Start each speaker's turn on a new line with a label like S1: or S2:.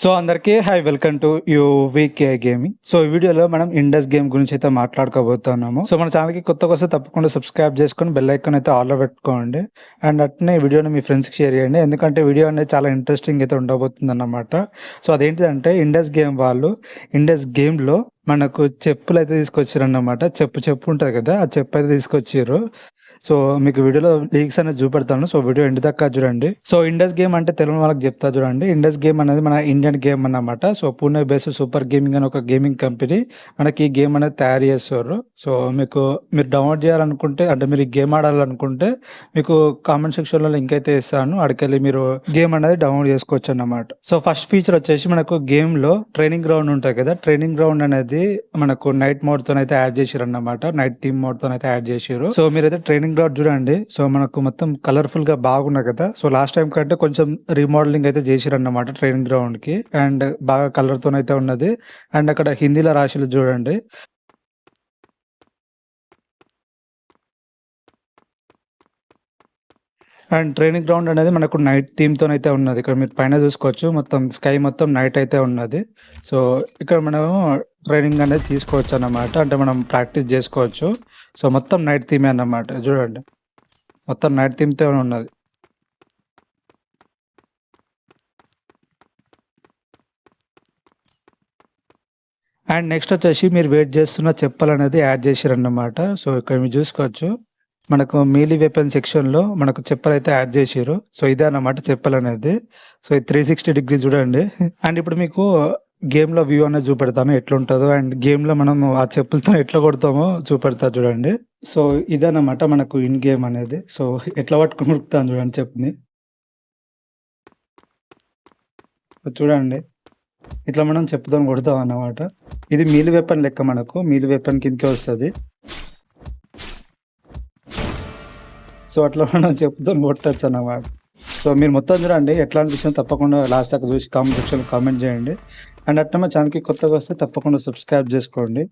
S1: So అందరికీ hi welcome to U VK gaming so ఈ వీడియోలో మనం ఇండస్ గేమ్ గురించి అయితే మాట్లాడుకోబోతున్నాము. సో మన ఛానల్కి కొత్తగా వస్తే తప్పకుండా సబ్స్క్రైబ్ చేసుకొని బెల్ ఐకాన్ అయితే ఆల్లో పెట్టుకోండి. అండ్ అట్నే ఈ వీడియోని మీ ఫ్రెండ్స్కి షేర్ చేయండి. ఎందుకంటే వీడియో అనేది చాలా ఇంట్రెస్టింగ్ అయితే ఉండబోతుంది అన్నమాట సో అదేంటిదంటే ఇండస్ గేమ్ వాళ్ళు ఇండస్ గేమ్లో మనకు చెప్పులు అయితే తీసుకొచ్చారు అన్నమాట చెప్పు చెప్పు ఉంటుంది కదా ఆ చెప్పు అయితే తీసుకొచ్చారు సో మీకు వీడియోలో లీక్స్ అనేది చూపెడతాను. సో వీడియో ఎండ్ దాకా చూడండి. సో ఇండస్ గేమ్ అంటే తెలుగు వాళ్ళకి చెప్తా చూడండి. ఇండస్ గేమ్ అనేది మన ఇండియన్ గేమ్ అన్నమాట. So Pune base super gaming అని ఒక గేమింగ్ కంపెనీ మనకి ఈ గేమ్ అనేది తయారు చేస్తారు. సో మీకు మీరు డౌన్లోడ్ చేయాలనుకుంటే అంటే మీరు ఈ గేమ్ ఆడాలనుకుంటే మీకు కామెంట్ సెక్షన్లో లింక్ అయితే ఇస్తాను. అక్కడికెళ్ళి మీరు గేమ్ అనేది డౌన్లోడ్ చేసుకోవచ్చు అన్నమాట. సో ఫస్ట్ ఫీచర్ వచ్చేసి మనకు గేమ్లో ట్రైనింగ్ గ్రౌండ్ ఉంటుంది కదా. ట్రైనింగ్ గ్రౌండ్ అనేది మనకు నైట్ మోడ్తో అయితే యాడ్ చేసారు అన్నమాట నైట్ థీమ్ మోడ్తో అయితే యాడ్ చేసారు సో మీరైతే ట్రైనింగ్ గ్రౌండ్ చూడండి. సో మనకు మొత్తం కలర్ఫుల్గా బాగున్నాయి కదా. సో లాస్ట్ టైం కంటే కొంచెం రీమోడలింగ్ అయితే చేసిరన్నమాట అన్నమాట ట్రైనింగ్ గ్రౌండ్కి. అండ్ బాగా కలర్తో అయితే ఉన్నది. అండ్ అక్కడ హిందీలో రాసిలు చూడండి. అండ్ ట్రైనింగ్ గ్రౌండ్ అనేది మనకు నైట్ థీమ్తో అయితే ఉన్నది. ఇక్కడ మీరు పైన చూసుకోవచ్చు. మొత్తం స్కై మొత్తం నైట్ అయితే ఉన్నది. సో ఇక్కడ మనం ట్రైనింగ్ అనేది తీసుకోవచ్చు అన్నమాట అంటే మనం ప్రాక్టీస్ చేసుకోవచ్చు. సో మొత్తం నైట్ థీమే అన్నమాట చూడండి. మొత్తం నైట్ థీమ్తో ఉన్నది. అండ్ నెక్స్ట్ వచ్చేసి మీరు వెయిట్ చేస్తున్న చెప్పలు అనేది యాడ్ చేసారన్నమాట. సో ఇక్కడ మీరు చూసుకోవచ్చు. మనకు మీలీ వెపన్ సెక్షన్లో మనకు చెప్పలు అయితే యాడ్ చేసారు సో ఇదే అన్నమాట చెప్పలు అనేది. సో ఇది త్రీ సిక్స్టీ డిగ్రీ చూడండి. అండ్ ఇప్పుడు మీకు గేమ్లో వ్యూ అనేది చూపెడతాను ఎట్లుంటుందో అండ్ గేమ్లో మనం ఆ చెప్పులతో ఎట్లా కొడతామో చూపెడతా చూడండి. సో ఇదన్నమాట మనకు ఇన్ గేమ్ అనేది. సో ఎట్లా పట్టుకుని ఉరుకుతాను చూడండి చెప్పుని. చూడండి. ఇట్లా మనం చెప్పుతో కొడతాం అన్నమాట. ఇది మీలు వెపన్ లెక్క మనకు. మీలు వెపన్ కిందకే వస్తుంది. సో అట్లా మనం చెప్పుతో కొట్టచ్చు అన్నమాట. సో మీరు మొత్తం చూడండి ఎట్లా అనిపిస్తుంది తప్పకుండా లాస్ట్ దాకా చూసి కామెంట్ సెక్షన్ కామెంట్ చేయండి. అండ్ అట్లా మా ఛానల్కి కొత్తగా వస్తే తప్పకుండా సబ్స్క్రైబ్ చేసుకోండి.